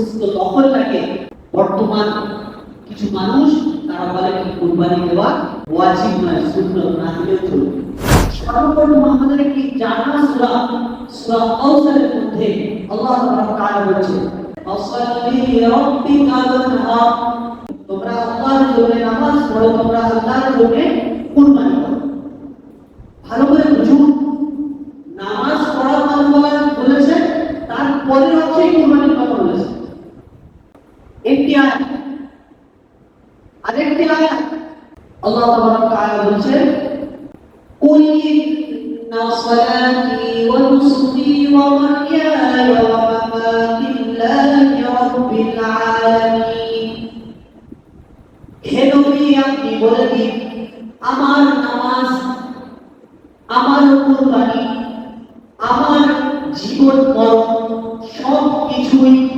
সুস্থ লাগে। বর্তমান কিছু মানুষ, তারা বলে কি কুরবানি দেওয়া ওয়াজিব নয়, সুন্নত না দিলেও চলবে। সর্বপ্রথম আমাদের একটি জানা সূরা? সূরা কাউসারের মধ্যে আল্লাহ তাআলা বলছে তোমরা আল্লাহর জন্য নামাজ পড়ো, তোমরা আল্লাহর জন্য কুরবানি রেখতিয়ার আরেকটি আয়াত আল্লাহ তাবারক তাআলা বলেন কুল ইন্না সালাতি ওয়া নুসুকি ওয়া মাহইয়ায়া ওয়া মামাতি লিল্লাহি রাব্বিল আলামিন হে নবী আপনি বলে দিন আমার নামাজ আমার কুরবানি আমার জীবন মরণ সব কিছুই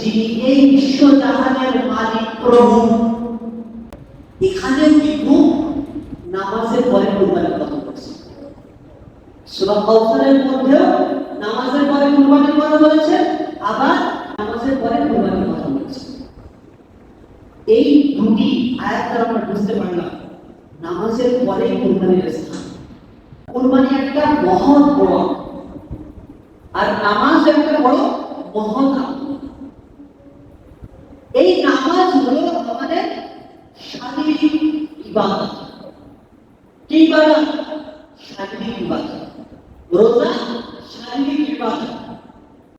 যিনি এই বিশ্ব জাহানের মালিক প্রভু। এখানে কিন্তু নামাজের পরে কুরবানির কথা বলছে সূরা কাউসারের মধ্যেও নামাজের পরে কুরবানির কথা বলেছে আবার নামাজের পরে কুরবানির কথা বলেছে এই দুটি আয়াত আমরা বুঝতে পারলাম, নামাজের পরে কুরবানির স্থান। কুরবানি একটা মহৎ বড়। আর নামাজ একটা বড় মহৎ এই নামাজ হলো আমাদের শারীরিক ইবাদত। কি ইবাদত? শারীরিক ইবাদত। রোজা শারীরিক ইবাদত।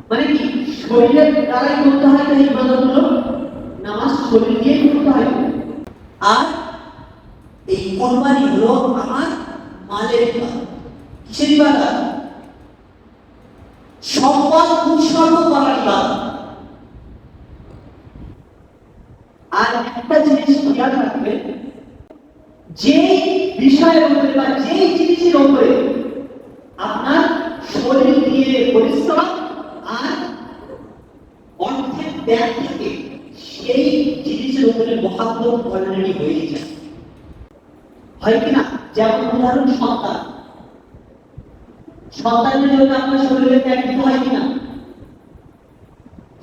মানে কি? শরীরের দ্বারাই করতে হয় এই ইবাদতগুলো নামাজ শরীর দিয়ে করতে হয়। আর এই কোরবানি হলো আমার মালের ইবাদত। কিসের ইবাদত? সম্পদ উৎসর্গ করার ইবাদত আর একটা জিনিস খেয়াল রাখবে যে বিষয়ের উপরে বা যে জিনিসের উপরে আপনার শরীর দিয়ে পরিশ্রম আর অর্থের ব্যাগ থাকে সেই জিনিসের উপরে মহাত্ম অলরেডি হয়ে যায়। হয় কিনা যেমন উদাহরণ সন্তান। সন্তানের জন্য আপনার শরীরে ত্যাগ দিতে হয় কিনা?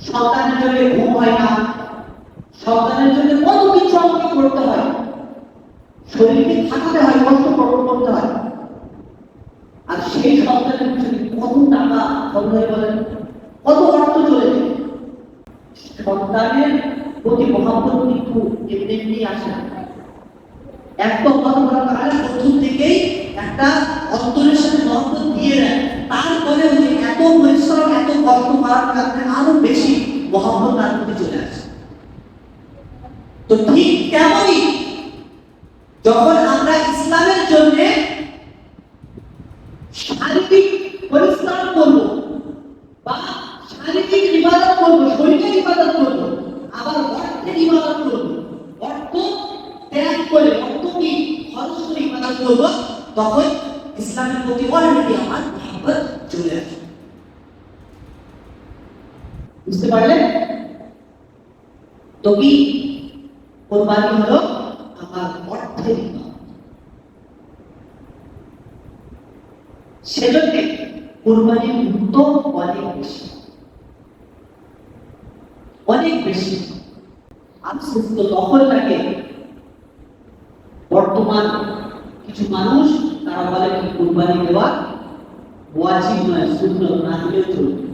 সন্তানের জন্য ঘুম হয় না। সন্তানের জন্য কত কিছু আমাকে করতে হয়। শরীরকে থাকতে হয়, কষ্ট করতে হয়। আর সেই সন্তানের পিছনে কত টাকা খরচ হয় বলেন? কত অর্থ চলে সন্তানের প্রতি মহাব্বত কিন্তু এমনি আসে না। এক তো কথা বলা তাহলে প্রথম থেকেই একটা অন্তরের সাথে মহব্বত দিয়ে দেয় তারপরে ওই এত পরিশ্রম, এত কষ্ট করার কারণে আরও বেশি মহব্বত তার প্রতি চলে আসে। তো ঠিক তেমনই যখন আমরা ইসলামের জন্য শারীরিক পরিশ্রম করব বা শারীরিক ইবাদত করব, শরীরের ইবাদত করব, আবার অর্থের ইবাদত করব, অর্থ ত্যাগ করে অর্থ কি খরচ করে ইবাদত করব, তখন ইসলামের প্রতি অলরেডি আমার মহব্বত চলে আসে। বুঝতে পারলেন? তো কি? কোরবানি হলো আমার অর্থের সেজন্য কোরবানির গুরুত্ব অনেক বেশি। অনেক বেশি। আফসোস তো তখন লাগে। বর্তমান কিছু মানুষ তারা বলে কি কোরবানি দেওয়া ওয়াজিব নয় সুন্নত না দিলেও চলবে।